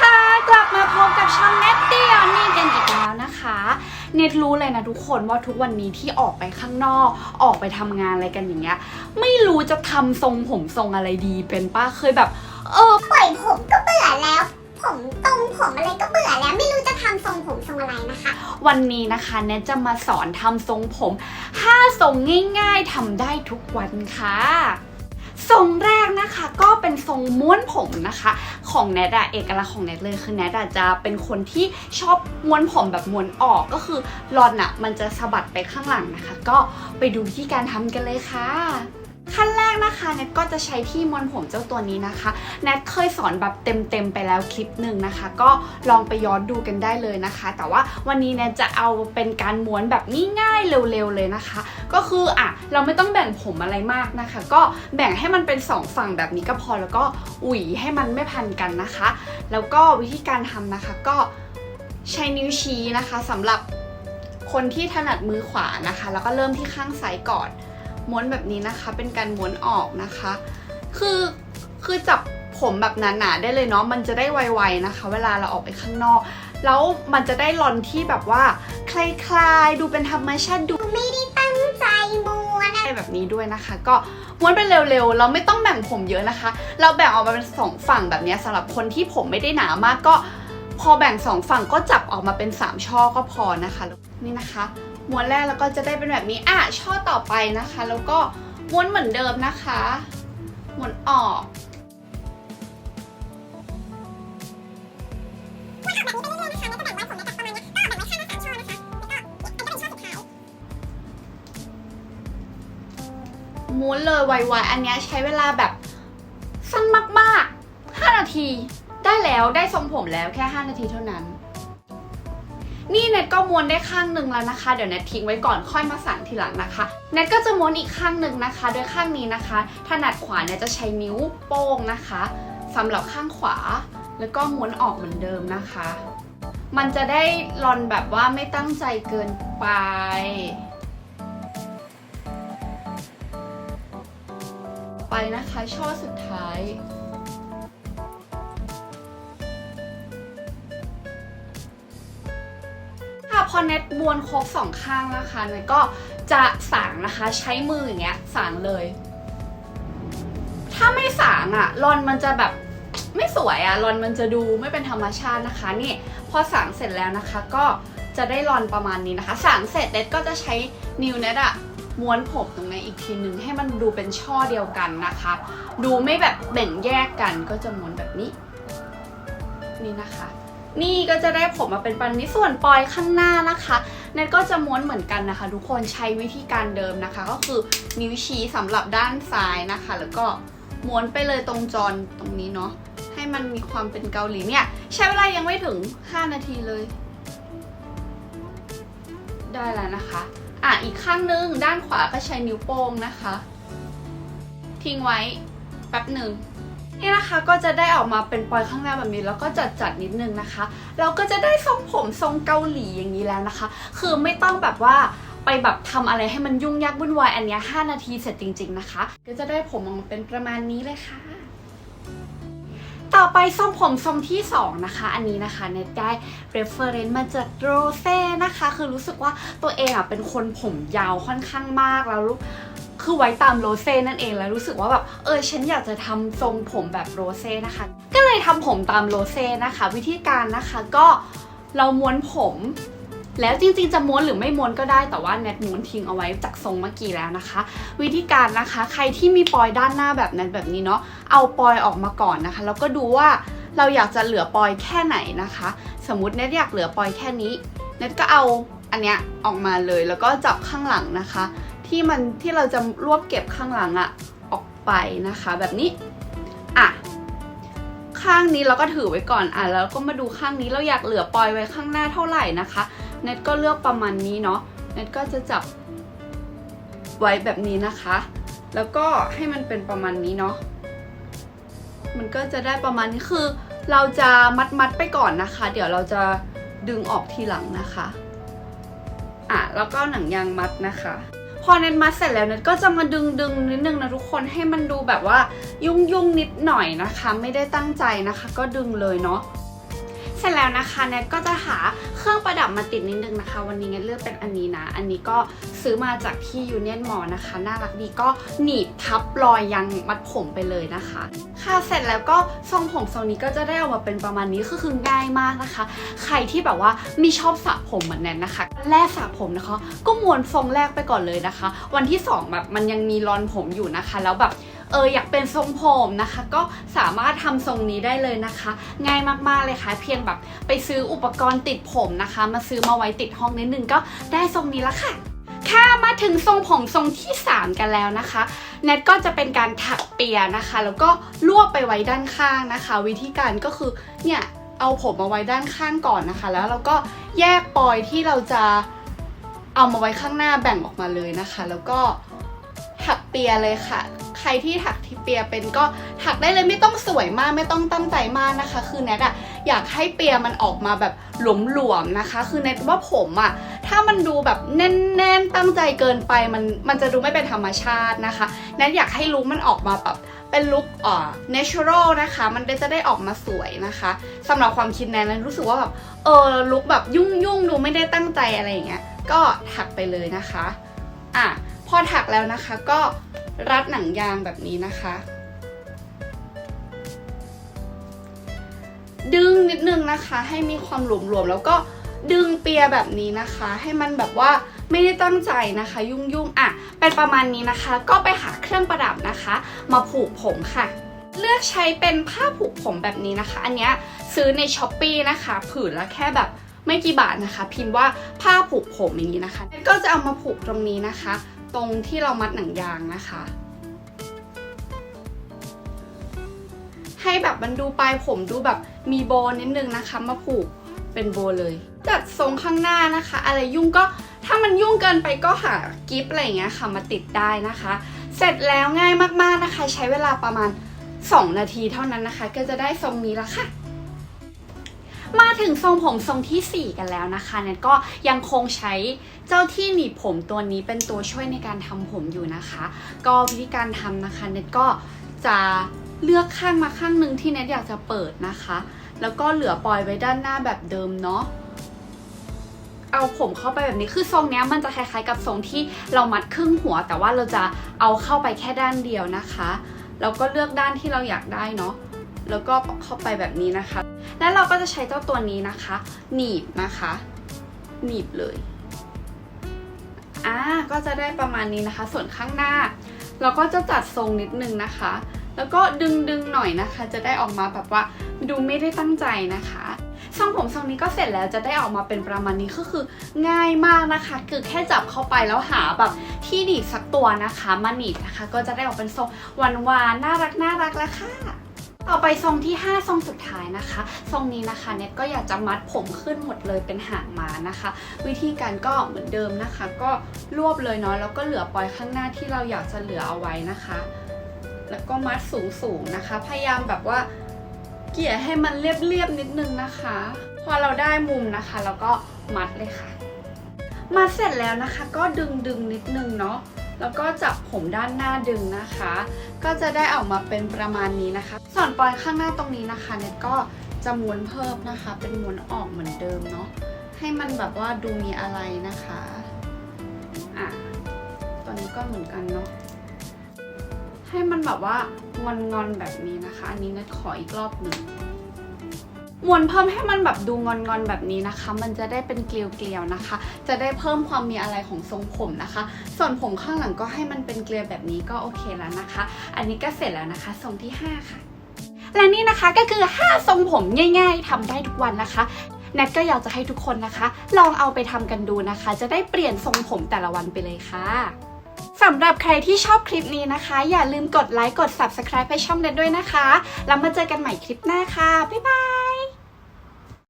ค่ะ กลับมาพบกับช่องเน็ตเดียวนี่กันอีกแล้วนะคะ เน็ตรู้เลยนะทุกคนว่าทุกวันนี้ที่ออกไปข้างนอก ออกไปทำงานอะไรกันอย่างเงี้ย ไม่รู้จะทำทรงผมทรงอะไรดีเป็นป้าเคยแบบ เออ ปล่อยผมก็เบื่อแล้ว ผมตรงผมอะไรก็เบื่อแล้ว ไม่รู้จะทำทรงผมทรงอะไรนะคะ วันนี้นะคะเน็ตจะมาสอนทำทรงผม 5 ทรงง่ายๆทำได้ทุกวันค่ะ ทรงแรกนะคะก็เป็นทรงม้วนผมนะคะ ของแนทอะเอกลักษณ์ของแนทเลยคือแนทอะจะเป็นคนที่ชอบม้วนผมแบบม้วนออกก็คือรอนอะมันจะสะบัดไปข้างหลังนะคะ ก็ไปดูวิธีการทำกันเลยค่ะ ขั้นแรกนะคะแนทก็จะใช้ที่ม้วนผมเจ้าตัวนี้นะคะแนทเคยสอนแบบเต็มๆไปแล้วคลิปหนึ่งนะคะ ก็ลองไปย้อนดูกันได้เลยนะคะ แต่ว่าวันนี้แนทจะเอาเป็นการม้วนแบบง่ายๆเร็วๆเลยนะคะ ก็คืออะเราไม่ต้องแบ่งผมอะไรมากนะคะ ก็แบ่งให้มันเป็นสองฝั่งแบบนี้ก็พอแล้วก็อุ๋ยให้มันไม่พันกันนะคะ แล้วก็วิธีการทำนะคะก็ใช้นิ้วชี้นะคะสำหรับคนที่ถนัดมือขวานะคะ แล้วก็เริ่มที่ข้างซ้ายก่อน ม้วนแบบนี้นะคะ เป็นการม้วนออกนะคะ คือคือจับผมแบบหนาๆได้เลยเนาะมันจะได้ไวๆนะคะ เวลาเราออกไปข้างนอก แล้วมันจะได้รอนที่แบบว่าคลายๆดูเป็นธรรมชาติดูไม่ได้ตั้งใจม้วนอะแบบนี้ด้วยนะคะ ก็ม้วนไปเร็วๆ เราไม่ต้องแบ่งผมเยอะนะคะ เราแบ่งออกมาเป็นสองฝั่งแบบนี้สำหรับคนที่ผมไม่ได้หนามากก็พอแบ่งสองฝั่งก็จับออกมาเป็นสามช่อก็พอนะคะ นี่นะคะ ม้วนแรกแล้วก็จะได้เป็นแบบนี้อะช่อต่อไปนะคะ แล้วก็ม้วนเหมือนเดิมนะคะม้วนออกม้วนเลยไวๆ อันเนี้ยใช้เวลาแบบสั้นมากๆ 5 นาที ได้แล้วได้ทรงผมแล้วแค่ 5 นาทีเท่านั้น นี่เน็ตก็ม้วนได้ข้างหนึ่งแล้วนะคะ เดี๋ยวเน็ตทิ้งไว้ก่อนค่อยมาสั่งทีหลังนะคะ เน็ตก็จะม้วนอีกข้างหนึ่งนะคะ โดยข้างนี้นะคะ ถนัดขวาเนี่ยจะใช้นิ้วโป้งนะคะสำหรับข้างขวา แล้วก็ม้วนออกเหมือนเดิมนะคะ มันจะได้รอนแบบว่าไม่ตั้งใจเกินไปไปนะคะช่อสุดท้าย พอเน็ตม้วนครบสองข้างนะคะเน็ตก็จะสางนะคะใช้มืออย่างเงี้ยสางเลย ถ้าไม่สางอะรอนมันจะแบบไม่สวยอะรอนมันจะดูไม่เป็นธรรมชาตินะคะ นี่พอสางเสร็จแล้วนะคะ ก็จะได้รอนประมาณนี้นะคะสางเสร็จเน็ตก็จะใช้นิ้วเน็ตอะม้วนผมตรงนี้อีกทีหนึ่งให้มันดูเป็นช่อเดียวกันนะคะ ดูไม่แบบแบ่งแยกกันก็จะม้วนแบบนี้ นี่นะคะ นี่ก็จะได้ผมมาเป็นปันนี้ส่วนปลอยข้างหน้านะคะเน็ตก็จะม้วนเหมือนกันนะคะ ทุกคนใช้วิธีการเดิมนะคะ ก็คือนิ้วชี้สำหรับด้านซ้ายนะคะ แล้วก็ม้วนไปเลยตรงจรตรงนี้เนาะให้มันมีความเป็นเกาหลีเนี่ย ใช้เวลายังไม่ถึง 5 นาทีเลย ได้แล้วนะคะ อะอีกข้างนึงด้านขวาก็ใช้นิ้วโป้งนะคะ ทิ้งไว้แป๊บหนึ่ง นี่นะคะก็จะได้ออกมาเป็นปลอยข้างหน้าแบบนี้ แล้วก็จัดจัดๆนิดนึงนะคะ เราก็จะได้ทรงผมทรงเกาหลีอย่างนี้แล้วนะคะ คือไม่ต้องแบบว่าไปแบบทำอะไรให้มันยุ่งยากวุ่นวายอันนี้ 5 นาทีเสร็จจริง ๆนะคะ ก็จะได้ผมออกมาเป็นประมาณนี้เลยค่ะต่อไปทรงผมทรงที่ 2 นะคะ อันนี้นะคะเน็ตได้ reference มาจากโรเซ่นะคะ คือรู้สึกว่าตัวเองอะเป็นคนผมยาวค่อนข้างมากแล้วรู้ คือไว้ตามโรเซ่นั่นเองแล้วรู้สึกว่าแบบเออฉันอยากจะทำทรงผมแบบโรเซ่นะคะ ก็เลยทำผมตามโรเซ่นะคะ วิธีการนะคะก็เราม้วนผมแล้วจริงๆจะม้วนหรือไม่ม้วนก็ได้แต่ว่าแนทม้วนทิ้งเอาไว้จากทรงเมื่อกี้แล้วนะคะ วิธีการนะคะ ใครที่มีปลอยด้านหน้าแบบนั้นแบบนี้เนาะเอาปลอยออกมาก่อนนะคะ แล้วก็ดูว่าเราอยากจะเหลือปลอยแค่ไหนนะคะ สมมติเนทอยากเหลือปลอยแค่นี้เนทก็เอาอันเนี้ยออกมาเลยแล้วก็จับข้างหลังนะคะ ที่มันที่เราจะรวบเก็บข้างหลังอะออกไปนะคะ แบบนี้อะข้างนี้เราก็ถือไว้ก่อนอะแล้วก็มาดูข้างนี้เราอยากเหลือปลอยไว้ข้างหน้าเท่าไหร่นะคะเน็ตก็เลือกประมาณนี้เนาะเน็ตก็จะจับไว้แบบนี้นะคะ แล้วก็ให้มันเป็นประมาณนี้เนาะมันก็จะได้ประมาณนี้คือ เราจะมัดมัดไปก่อนนะคะ เดี๋ยวเราจะดึงออกทีหลังนะคะ อะแล้วก็หนังยางมัดนะคะ พอเน็ตมัดเสร็จแล้วเน็ตก็จะมาดึงดึงนิดนึงนะทุกคนให้มันดูแบบว่ายุ่งยุ่งนิดหน่อยนะคะ ไม่ได้ตั้งใจนะคะ ก็ดึงเลยเนาะ เสร็จแล้วนะคะแนทก็จะหาเครื่องประดับมาติดนิดนึงนะคะ วันนี้แนทเลือกเป็นอันนี้นะ อันนี้ก็ซื้อมาจากที่ยูเนียนมอนะคะ น่ารักดีก็หนีบทับรอยยังมัดผมไปเลยนะคะ ค่ะเสร็จแล้วก็ทรงผมทรงนี้ก็จะได้ออกมาเป็นประมาณนี้ก็คือง่ายมากนะคะ ใครที่แบบว่าม่ชอบสระผมเหมือนแนนนะคะ แรกสระผมนะคะ ก็ม้วนทรงแรกไปก่อนเลยนะคะ วันที่สองแบบมันยังมีรอนผมอยู่นะคะ แล้วแบบ เอออยากเป็นทรงผมนะคะ ก็สามารถทำทรงนี้ได้เลยนะคะ ง่ายมากๆเลยค่ะ เพียงแบบไปซื้ออุปกรณ์ติดผมนะคะ มาซื้อมาไว้ติดห้องนิดนึงก็ได้ทรงนี้ล้วค่ะค่ะมาถึงทรงผมทรงที่ 3 กันแล้วนะคะแนทก็จะเป็นการถักเปียนะคะ แล้วก็รวบไปไว้ด้านข้างนะคะ วิธีการก็คือเนี่ยเอาผมมาไว้ด้านข้างก่อนนะคะ แล้วเราก็แยกปลอยที่เราจะเอามาไว้ข้างหน้าแบ่งออกมาเลยนะคะ แล้วก็ถักเปียเลยค่ะ ใครที่ถักที่เปียเป็นก็ถักได้เลยไม่ต้องสวยมากไม่ต้องตั้งใจมากนะคะ คือแนทอะอยากให้เปียมันออกมาแบบหลวมๆนะคะ คือแนทว่าผมอะถ้ามันดูแบบแน่นๆตั้งใจเกินไปมันมันจะดูไม่เป็นธรรมชาตินะคะแนทอยากให้ลุคมันออกมาแบบเป็นลุคเอ่อ natural นะคะ มันจะได้ออกมาสวยนะคะสำหรับความคิดแนทนั้นรู้สึกว่าแบบเออลุคแบบยุ่งยุ่งๆดูไม่ได้ตั้งใจอะไรอย่างเงี้ยก็ถักไปเลยนะคะอะพอถักแล้วนะคะก็ รัดหนังยางแบบนี้นะคะ ดึงนิดนึงนะคะ ให้มีความหลวมๆแล้วก็ดึงเปียแบบนี้นะคะ ให้มันแบบว่าไม่ได้ตั้งใจนะคะ ยุ่งๆอะเป็นประมาณนี้นะคะ ก็ไปหาเครื่องประดับนะคะ มาผูกผมค่ะเลือกใช้เป็นผ้าผูกผมแบบนี้นะคะ อันเนี้ยซื้อในช้อปปีนะคะ ผืนละแค่แบบไม่กี่บาทนะคะ พิมพ์ว่าผ้าผูกผมอย่างนี้นะคะ ก็จะเอามาผูกตรงนี้นะคะ ตรงที่เรามัดหนังยางนะคะ ให้แบบมันดูปลายผมดูแบบมีโบนิดนึงนะคะ มาผูกเป็นโบเลยจัดทรงข้างหน้านะคะ อะไรยุ่งก็ถ้ามันยุ่งเกินไปก็หากิฟอะไรอย่างเงี้ยค่ะ มาติดได้นะคะ เสร็จแล้วง่ายมากๆนะคะ ใช้เวลาประมาณ 2 นาทีเท่านั้นนะคะ ก็จะได้ทรงนี้แล้วค่ะ มาถึงทรงผมทรงทีสี่4 กันแล้วนะคะเน็ตก็ยังคงใช้เจ้าที่หนีบผมตัวนี้เป็นตัวช่วยในการทำผมอยู่นะคะ ก็วิธีการทำนะคะเน็ตก็จะเลือกข้างมาข้างหนึ่งที่เน็ตอยากจะเปิดนะคะ แล้วก็เหลือปล่อยไว้ด้านหน้าแบบเดิมเนาะเอาผมเข้าไปแบบนี้คือทรงเนี้ยมันจะคล้ายๆกับทรงที่เรามัดครึ่งหัว แต่ว่าเราจะเอาเข้าไปแค่ด้านเดียวนะคะ แล้วก็เลือกด้านที่เราอยากได้เนาะ แล้วก็เข้าไปแบบนี้นะคะ แล้วเราก็จะใช้เจ้าตัวนี้นะคะ หนีบนะคะ หนีบเลยอ่าก็จะได้ประมาณนี้นะคะ ส่วนข้างหน้า เราก็จะจัดทรงนิดนึงนะคะ แล้วก็ดึงดึงหน่อยนะคะ จะได้ออกมาแบบว่าดูไม่ได้ตั้งใจนะคะทรงผมทรงนี้ก็เสร็จแล้วจะได้ออกมาเป็นประมาณนี้ก็คือง่ายมากนะคะ คือแค่จับเข้าไปแล้วหาแบบที่หนีบสักตัวนะคะ มาหนีบนะคะ ก็จะได้ออกเป็นทรงหวานๆน่ารักน่ารักแล้วค่ะ ต่อไปทรงที่ 5 ทรงสุดท้ายนะคะ ทรงนี้นะคะเน็ตก็อยากจะมัดผมขึ้นหมดเลยเป็นหางม้านะคะ วิธีการก็เหมือนเดิมนะคะ ก็รวบเลยเนาะแล้วก็เหลือปลอยข้างหน้าที่เราอยากจะเหลือเอาไว้นะคะ แล้วก็มัดสูงๆนะคะ พยายามแบบว่าเกี่ยให้มันเรียบๆนิดนึงนะคะ พอเราได้มุมนะคะ เราก็มัดเลยค่ะ มัดเสร็จแล้วนะคะ ก็ดึงดึงๆนิดนึงเนาะ แล้วก็จับผมด้านหน้าดึงนะคะ ก็จะได้ออกมาเป็นประมาณนี้นะคะ ส่วนปลอยข้างหน้าตรงนี้นะคะเน็ตก็จะม้วนเพิ่มนะคะ เป็นม้วนออกเหมือนเดิมเนาะให้มันแบบว่าดูมีอะไรนะคะอะตัวนี้ก็เหมือนกันเนาะให้มันแบบว่างอนๆแบบนี้นะคะ อันนี้เน็ตขออีกรอบหนึ่ง ม้วนเพิ่มให้มันแบบดูงอนๆแบบนี้นะคะ มันจะได้เป็นเกลียวๆนะคะ จะได้เพิ่มความมีอะไรของทรงผมนะคะ ส่วนผมข้างหลังก็ให้มันเป็นเกลียวแบบนี้ก็โอเคแล้วนะคะ อันนี้ก็เสร็จแล้วนะคะ ทรงที่ 5 ค่ะ และนี่นะคะก็คือ 5 ทรงผมง่ายๆทำได้ทุกวันนะคะแนทก็อยากจะให้ทุกคนนะคะ ลองเอาไปทำกันดูนะคะ จะได้เปลี่ยนทรงผมแต่ละวันไปเลยค่ะสำหรับใครที่ชอบคลิปนี้นะคะ อย่าลืมกดไลค์กด subscribe ให้ช่องเน็ตด้วยนะคะ แล้วมาเจอกันใหม่คลิปหน้าค่ะ บ๊ายบาย